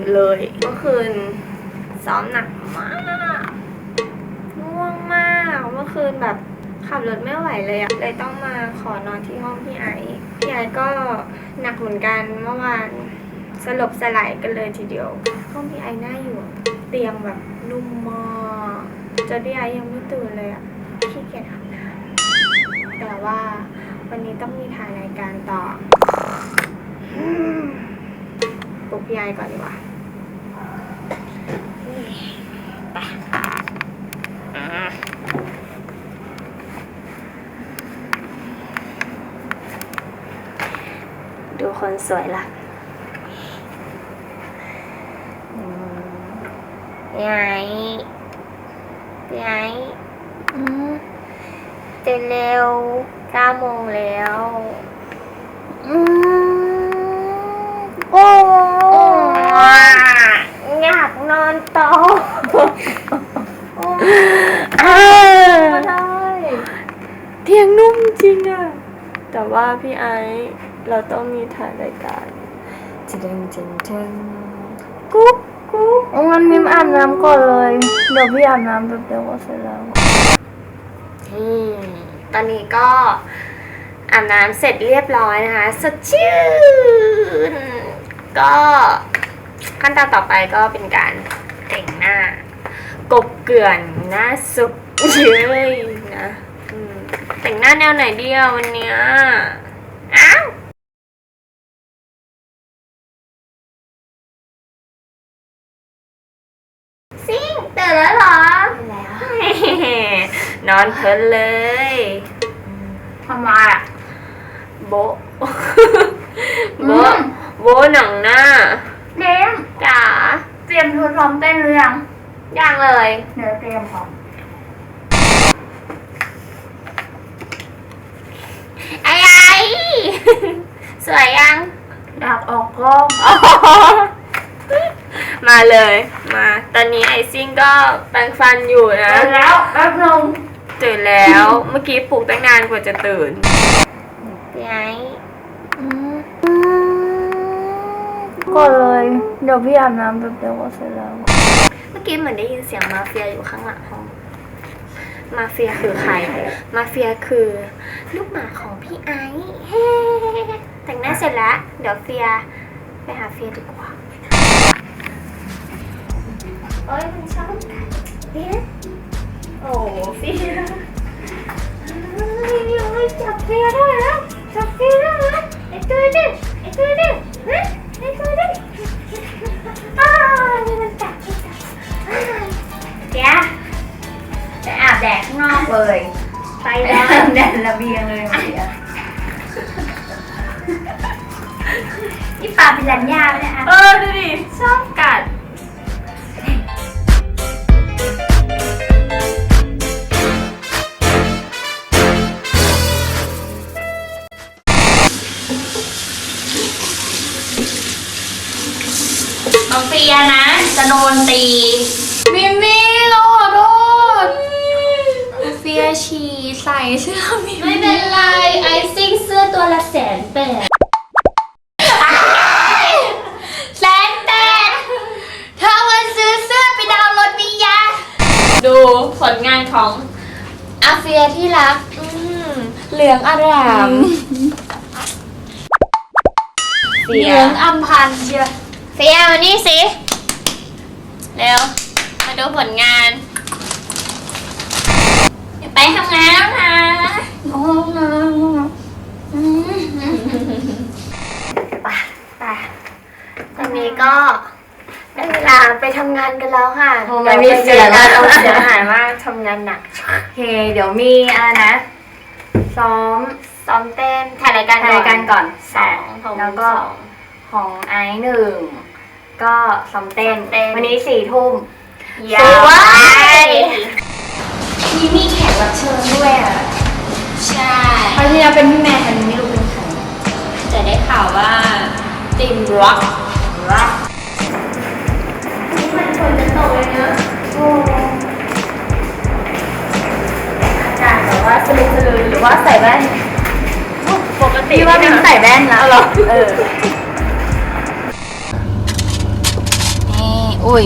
ืนเลยเมื่อคืนซ้อมหนักมากง่วงมากเมื่อคืนแบบขับรถไม่ไหวเลยอะเลยต้องมาขอนอนที่ห้องพี่ไอซ์พี่ไอก็หนักเหมือนกันเมื่อวานสลบสลายกันเลยทีเดียวห้องพี่ไอซ์น่าอยู่ เตียงแบบนุ่มมากจนพี่ไอยังไม่ตื่นเลยอะขี้เกียจทำงานแต่ว่าวันนี้ต้องมีถ่ายรายการต่อปลุกพี่ไอก่อนดีกว่านี่ไปอ่า ดูคน สวยละอืมพี่ไอ้พี่ไอ้อืมตื่นเร็วเก้าโมงแล้วอืมโอ้อยากนอนต่ออ้าวไม่ได้เตียงนุ่มจริงอะแต่ว่าพี่ไอซ์ เราต้องมีถ่ายรายการจะเด้งเจนเจนกุ๊กกุ๊กงั้นมิมอาบน้ำก่อนเลย เดี๋ยวพี่อาบน้ำแป๊บเดียวก็เสร็จแล้วอืมตอนนี้ก็อาบน้ำเสร็จเรียบร้อยนะคะ สดชื่น ก็ขั้นตอนต่อไปก็เป็นการแต่งหน้า กบเกลื่อนหน้าซุปเย้ยนะอืมแต่งหน้าแนวไหนดีอะวันเนี้ยอ้าว ซิ่งตื่นแล้วเหรอ แล้ว นอนเพลินเลยทำไมอะ โบะโบะโบะหนังหน้าเดมจ๋าเตรียมชุดซ้อมเต้นหรือยังยังเลยเดี๋ยวเตรียมของไอ้ไอ้สวยยังอยากออกกล้องมาเลย มา ตอนนี้ไอซิ่งก็แปรงฟันอยู่นะ แล้วแป๊บนึง ตื่นแล้วเมื่อกี้ปลุกตั้งนานกว่าจะตื่นพี่ไอ้ก่อนเลย เดี๋ยวพี่อาบน้ำแป๊บเดียวก็เสร็จแล้ว เมื่อกี้เหมือนได้ยินเสียงมาเฟียอยู่ข้างหลังห้อง มาเฟียคือใคร มาเฟียคือลูกหมาของพี่ไอซ์เฮ้แต่งหน้าเสร็จแล้ว เดี๋ยวเฟียไปหาเฟียดีกว่าโอ้ยมันชอบกัดเนี่ย โอ้เฟียเฮ้ยจับเฟียได้แล้วจับเฟียได้แล้วไอ้ตัวดิไอ้ตัวดิเฮ้ไอ้ตัวดิอ้าวนี่มันกัดมันกัดอ้าวเดี๋ยวไปอาบแดดข้างนอกเลยไปแล้วแดดระเบียงเลยเดี๋ยวนี่ปลาเป็นรันยาไหมเนี่ยอะเออดูดิชอบกัด น้องเฟียนะ จะโดนตี มิมี่เราขอโทษเฟียชีใส่เสื้อมิไม่เป็นไร ไอซิ่งเสื้อตัวละแสนแปดแสนแปดเธอมาซื้อเสื้อไปดาวน์รถวิญญาณดูผลงานของอาเฟียที่รัก อืมเหลืองอารามเฟีเหยลืองอำพันธ์เชีย วเฟียมานี่สิเร็ว มาดูผลงานอย่าไปทำงานแล้วนะโอ้โหไปไปตอนนี้ก็ได้เวลาไปทำงานกันแล้วค่ะมันมีเสียง ดี๋วเอาไปเจเสียหายมากทำงานหนัก โอเค เดี๋ยวมีอะไรนะ ซ้อม ซ้อมเต้นถ่ายรายการถ่ายรายการก่อนสองแล้วก็ ของไอซ์หนึ่ง ก็ซ้อมเต้น ซ้อมเต้น วันนี้สี่ทุ่มสวยมีมีแขกรับเชิญด้วยอะใช่ คราวที่แล้วเป็นพี่แม่ครั้งนี้ไม่รู้เป็นใครจะได้ข่าวว่าติมร็อกรักนี่มันฝนจะตกเลยเนอะโอ้อากาศแบบว่าสลืมสลือหรือว่าใส่แว่นปกติพี่ว่าเป็นใส่แว่นนะเอาเหรอเออ อุ้ย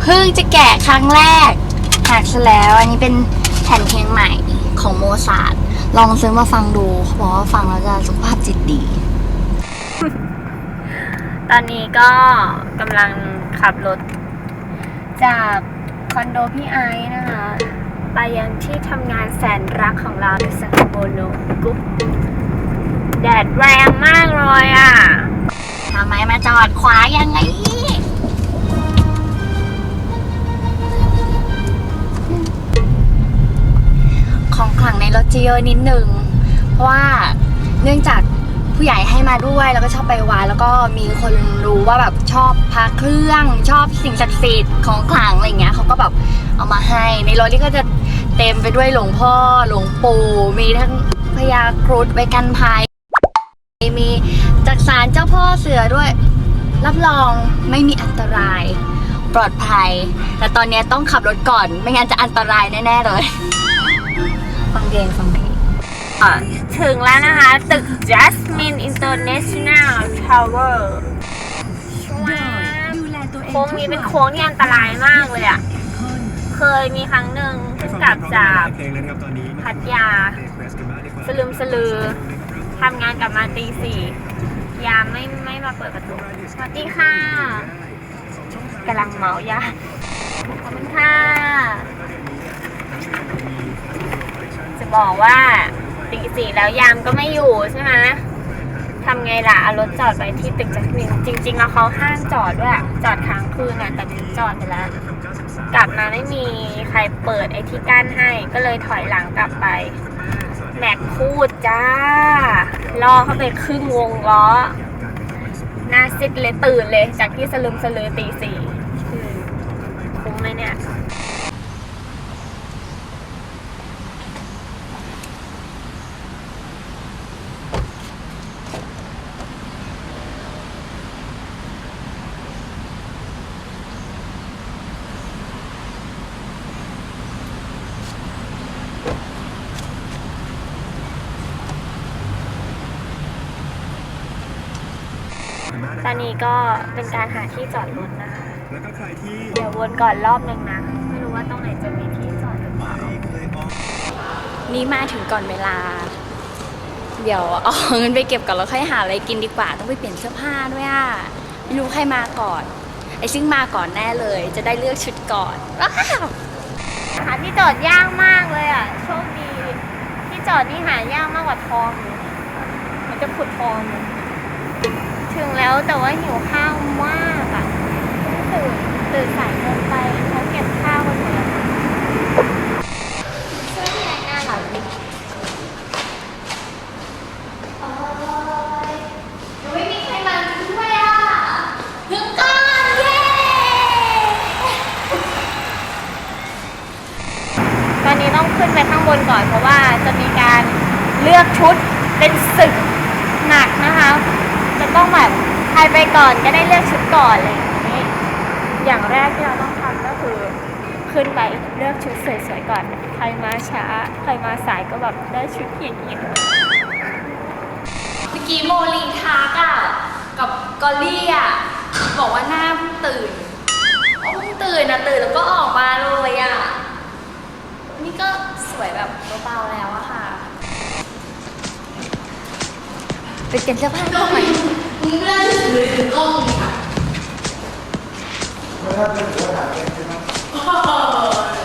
เพิ่งจะแกะครั้งแรกหักซะแล้ว อันนี้เป็นแผ่นเพลงใหม่ของโมซาร์ทลองซื้อมาฟังดูเขาบอกว่าฟังแล้วจะสุขภาพจิตดี ตอนนี้ก็กำลังขับรถ จากคอนโดพี่ไอซ์นะคะ ไปยังที่ทำงานแสนรักของเราในซันโบโนกุ๊บแดดแรงมากเลยอะทำไมมาจอดขวายังไง ขลังในรถจะเยอะนิดนึง เพราะว่าเนื่องจากผู้ใหญ่ให้มาด้วยแล้วก็ชอบไปวัดแล้วก็มีคนรู้ว่าแบบชอบพระเครื่องชอบสิ่งศักดิ์สิทธิ์ของขลังอะไรเงี้ยเขาก็แบบเอามาให้ ในรถนี่ก็จะเต็มไปด้วยหลวงพ่อหลวงปู่มีทั้งพญาครุฑไว้กันภัยมีจากสารเจ้าพ่อเสือด้วย รับรองไม่มีอันตราย ปลอดภัย แต่ตอนนี้ต้องขับรถก่อน ไม่งั้นจะอันตรายแน่ ๆ เลย ฟังเพลงฟังเพลงถึงแล้วนะคะ ตึก Jasmine International Tower โค้งนี้เป็นโค้งที่อันตรายมากเลยอะ เคยมีครั้งหนึ่งเพิ่งกลับจากพัทยา สลืมสลือทำงานกลับมาตีสี่ยามไม่ไม่มาเปิดประตู สวัสดีค่ะกำลังเมายาขอบคุณค่ะจะ บอกว่าตีสี่แล้วยามก็ไม่อยู่ใช่ไหมทำไงล่ะเอารถจอดไว้ที่ตึกจักรินจริง ๆ แล้วเขาห้ามจอดด้วยอะจอดค้างคืนอะแต่มิ้นจอดไปแล้ว กลับมาไม่มีใครเปิดไอ้ที่กั้นให้ ก็เลยถอยหลังกลับไปแม็กพูดจ้าล่อเข้าไปครึ่งวงล้อหน้าซิดเลยตื่นเลยจากที่สลึมสลือตีสี่คุ้มไหมเนี่ย อนนี้ก็เป็นการหาที่จอดรถนะคะ แล้วก็ใครที่เดี๋ยววนก่อนรอบหนึ่งนะ ไม่รู้ว่าตรงไหนจะมีที่จอดหรือเปล่าเคยออกนี่มาถึงก่อนเวลา เดี๋ยวเอาเงินไปเก็บก่อนแล้วค่อยหาอะไรกินดีกว่า ต้องไปเปลี่ยนเสื้อผ้าด้วยอะ ไม่รู้ใครมาก่อน ไอ้ซึ่งมาก่อนแน่เลย จะได้เลือกชุดก่อนว้าวหาที่จอดยากมากเลยอะ โชคดี ที่จอดนี่หายากมากกว่าทองอีกมันจะขุดทองอยู่ ถึงแล้วแต่ว่าหิวข้าวมากอะเพิ่งตื่นตื่นสายเกินไปเขาเก็บข้าวกันหมดแล้วช่วยยายหน้าหลังดิ ไม่มีใครมาด้วยอะถึงก่อนเย้ ตอนนี้ต้องขึ้นไปข้างบนก่อนเพราะว่าจะมีการเลือกชุดเป็นศึกหนักนะคะ จะต้องแบบใครไปก่อนก็ได้เลือกชุดก่อนอะไรอย่างนี้ อย่างแรกที่เราต้องทำก็คือ ขึ้นไปเลือกชุดสวยๆก่อน ใครมาช้า ใครมาสายก็แบบ ได้ชุดอย่างนี้เมื่อกี้โมลีทักอะกับกอลลี่อะบอกว่าหน้าเพิ่งตื่นโอ้เพิ่งตื่นอะตื่นแล้วก็ออกมาเลยอะนี่ก็สวยแบบเบาๆแล้วอะค่ะไปเปลี่ยนเสื้อผ้าก่อนมึงเลื่อนถือถือกล้องนี่ค่ะดี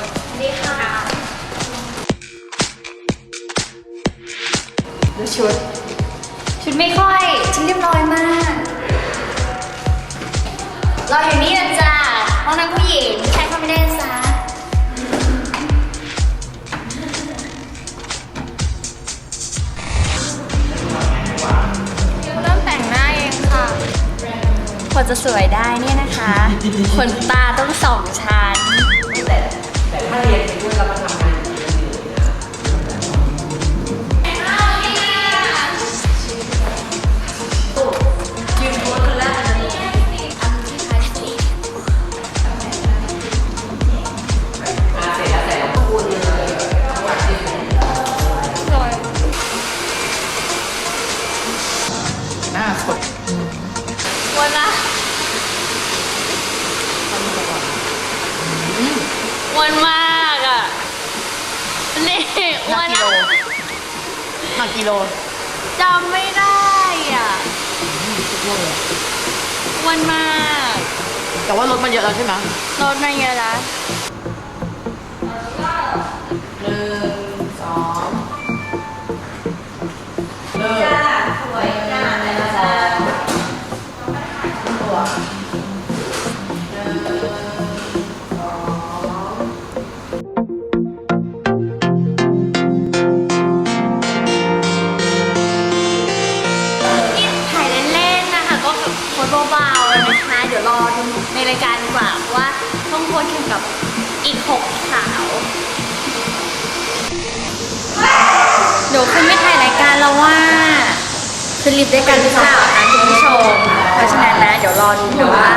ดูชุด ชุดไม่ค่อยชุดเรียบร้อยมาก เราอยู่นี่นะจ๊ะห้องน้ำผู้หญิงผู้เข้าไม่ได้นะจ๊ะเริ่มแต่งหน้าเองค่ะกว่าจะสวยได้เนี่ยนะคะ ขนตาต้องสองชั้น หนัวกนกิโลหนักกิโลจำไม่ได้อะทุกโลเลยอ้วนมากแต่ว่ารถมันเยอะแล้วใช่ไหมรถมาเยอะแล้ว ยการกว่าว่าต้องโพสแข่งกับอีกหกสาวเดี๋ยวคุณไม่ถ่ายรายการแล้วว่าคือรีบด้วยกันหรือเปล่าคะคุณผู้ชม เพราะฉะนั้นนะ เดี๋ยวรอดูนะว่า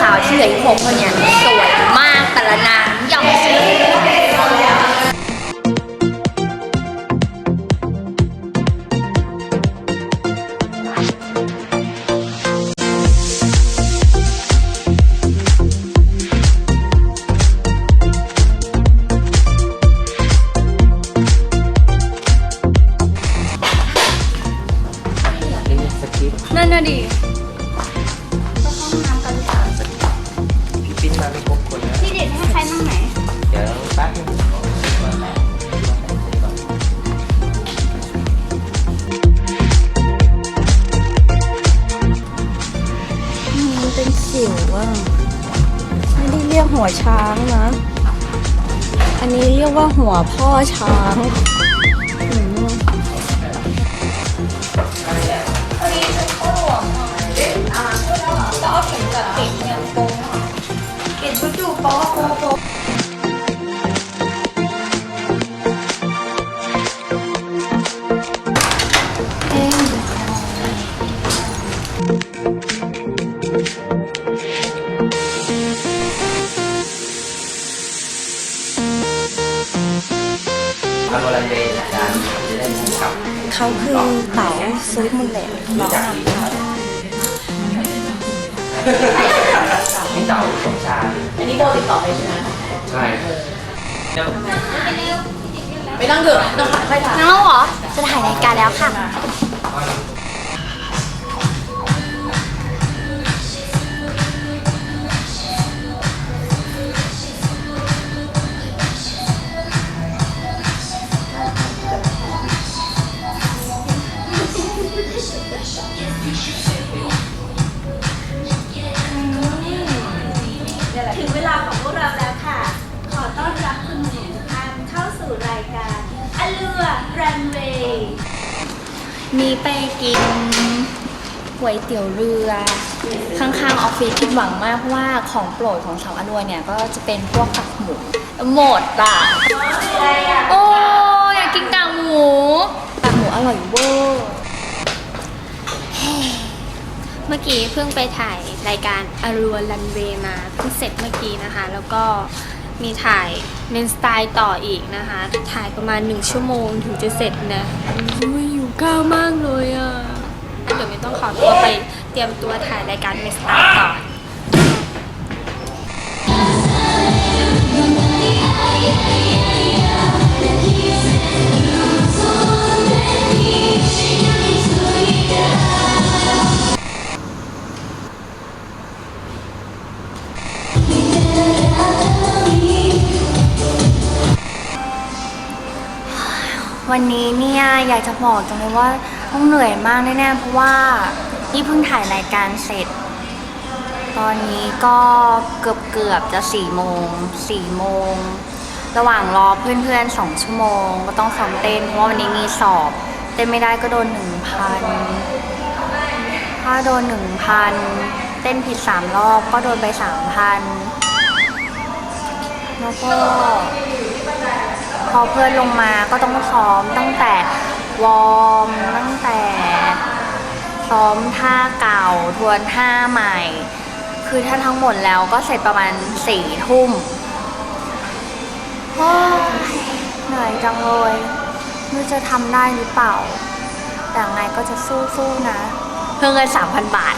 สาวๆที่เหลืออีกหกคนเนี่ยสวยมากแต่ละนาง หัวพ่อช้าง เขาคือเต๋าซุยมุลเล็ตรู้จักดีครับพี่เต๋าสมชายอันนี้โบติดต่อไปใช่ไหมใช่เดี๋ยวไม่ต้องเถอะไม่ต้องถ่ายค่อยถ่ายนั่งแล้วเหรอจะถ่ายรายการแล้วค่ะ มีไปกินก๋วยเตี๋ยวเรือ ข้างๆออฟฟิศผิดหวังมากเพราะว่าของโปรดของสาวอรวยเนี่ย ก็จะเป็นพวกกากหมูหมดอะโอ้ยอยากกินกากหมูกากหมูอร่อยเวอร์เมื่อกี้เพิ่งไปถ่ายรายการอรัวรันเวย์มาเพิ่งเสร็จเมื่อกี้นะคะ แล้วก็มีถ่ายเมนสไตล์ต่ออีกนะคะ ถ่ายประมาณ 1 ชั่วโมงถึงจะเสร็จนะอุ้ย ก้าวมากเลยอะงั้นเดี๋ยวไม่ต้องขอตัวไปเตรียมตัวถ่ายรายการเมสตาร์ก่อน วันนี้เนี่ยอยากจะบอกจังเลยว่าต้องเหนื่อยมากแน่ๆเพราะว่านี่เพิ่งถ่ายรายการเสร็จ ตอนนี้ก็เกือบเกือบจะสี่โมงสี่โมงระหว่างรอเพื่อนๆสองชั่วโมง ก็ต้องซ้อมเต้นเพราะว่าวันนี้มีสอบ เต้นไม่ได้ก็โดนหนึ่งพันถ้าโดนหนึ่งพันเต้นผิดสามรอบก็โดนไปสามพันแล้วก็ พอเพื่อนลงมาก็ต้องซ้อมตั้งแต่วอร์มตั้งแต่ซ้อมท่าเก่าทวนท่าใหม่ คือถ้าทั้งหมดแล้วก็เสร็จประมาณสี่ทุ่มเหนื่อยจังเลยไม่จะทำได้หรือเปล่า แต่ไงก็จะสู้ๆนะ เพื่อเงินสามพันบาท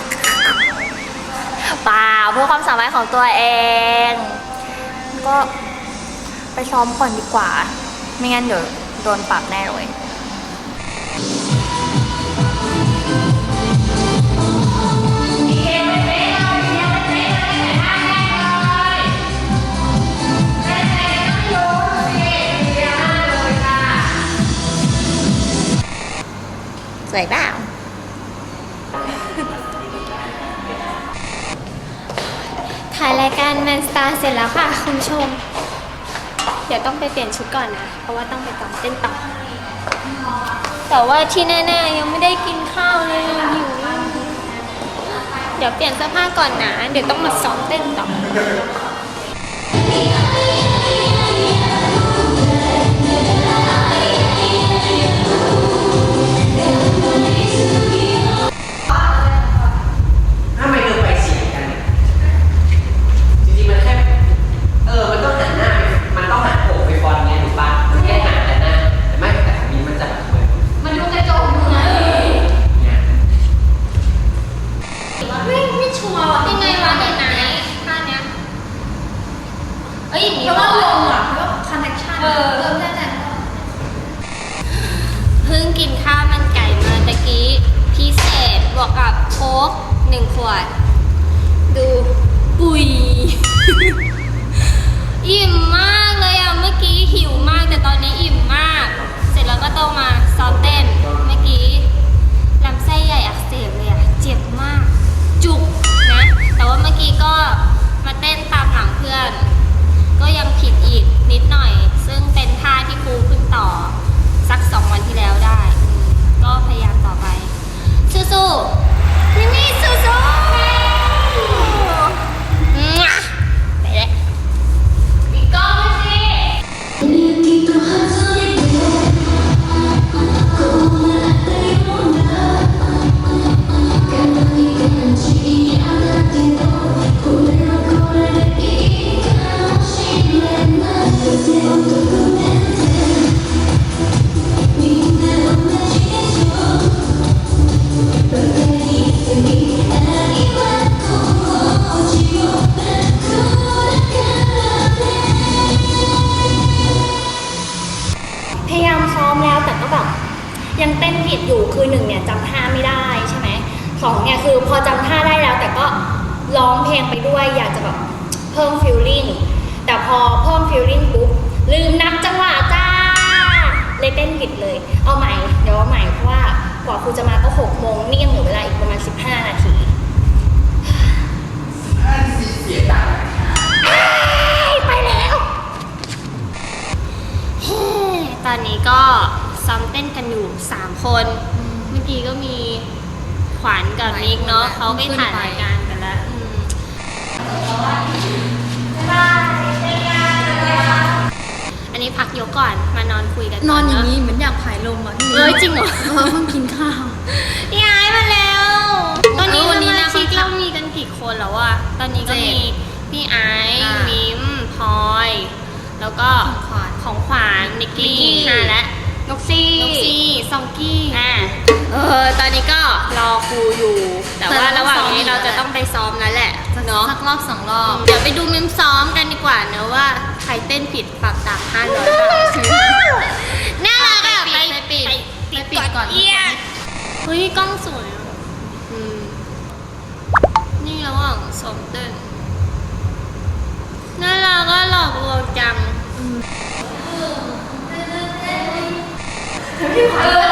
เปล่าเพื่อความสามารถของตัวเอง ก็ไปซ้อมก่อนดีกว่า ไม่งั้นเดี๋ยวโดนปรับแน่เลยสวยเปล่าถ่ายรายการแมนสตาร์เสร็จแล้วค่ะ คุณผู้ชมเดี๋ยวต้องไปเปลี่ยนชุดก่อนนะ เพราะว่าต้องไปต่อเต้นต่อ แต่ว่าที่แน่ๆยังไม่ได้กินข้าวเลยหิวมากเดี๋ยวเปลี่ยนเสื้อผ้าก่อนนะ เดี๋ยวต้องมาซ้อมเต้นต่อ วด ดูปุ๋ย อิ่มมากเลยอะ เมื่อกี้หิวมากแต่ตอนนี้อิ่มมาก เสร็จแล้วก็ต้องมาซ้อมเต้น เมื่อกี้ลำไส้ใหญ่อักเสบเลยอะ เจ็บมาก จุกนะ แต่ว่าเมื่อกี้ก็มาเต้นตามหลังเพื่อน ก็ยังผิดอีกนิดหน่อย ซึ่งเป็นท่าที่ครูเพิ่งต่อ สักสองวันที่แล้วได้ ก็พยายามต่อไป สู้ๆพี่มี่สู้ องเนี่ยคือพอจำท่าได้แล้ว แต่ก็ร้องเพลงไปด้วย อยากจะแบบเพิ่มฟิลลิ่งแต่พอเพิ่มฟิลลิ่งปุ๊บลืมนับจังหวะจ้า เลยเต้นผิดเลย เอาใหม่ เดี๋ยวเอาใหม่เพราะว่ากว่าครูจะมาก็หกโมงนี่ยังเหลือเวลาอีกประมาณ 15 นาทีเสียตังค์ไปแล้วเฮ้ตอนนี้ก็ซ้อมเต้นกันอยู่ 3 คน เมื่อกี้ก็มี ขวัญกับมิกเนาะเขาไปถ่ายรายการกันแล้วอืมอันนี้พักยกก่อนมานอนคุยกันนอนอย่างนี้นี้เหมือนอยากผายลมอะพี่ เอ้ยจริงเหรอ ครูอยู่ แต่ว่าแต่เราระหว่างซ้อมนี้อยู่เราจะแล้วต้องไปซ้อมแล้วแหละเนาะสักรอบสองรอบ เดี๋ยวไปดูมิมซ้อมกันดีกว่าเนอะว่าใครเต้นผิดปรับตังค์ห้าร้อยบาทน่ารักอะไปไปปิดไปไปปิดก่อนเอียดเฮ้ยกล้องสวยอะอืมนี่ระหว่างซ้อมเต้นน่ารักก็หลอกลวงจังค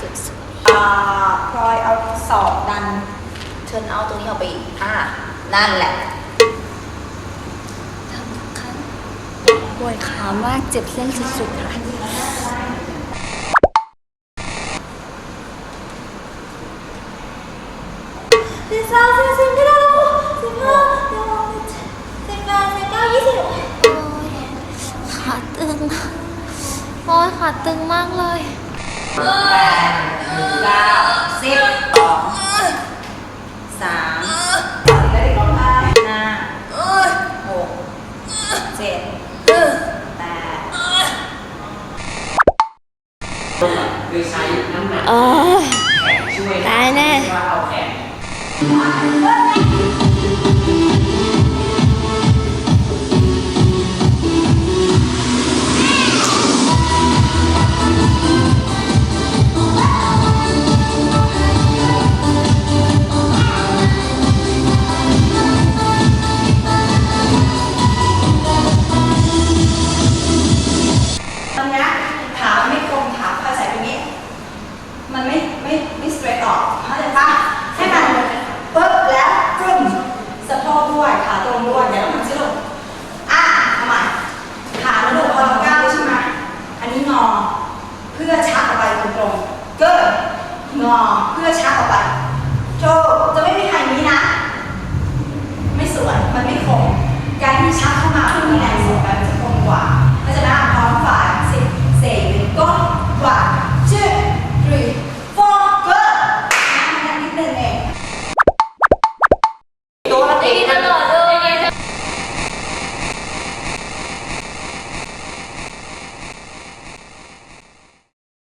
สวยอ่าพลอยเอาศอกดันเทิร์นเอาตรงนี้ออกไปอีกอ่านั่นแหละๆทำครั้งปวดขามากเจ็บเส้นสุดๆค่ะ งเพื่อชักออกไป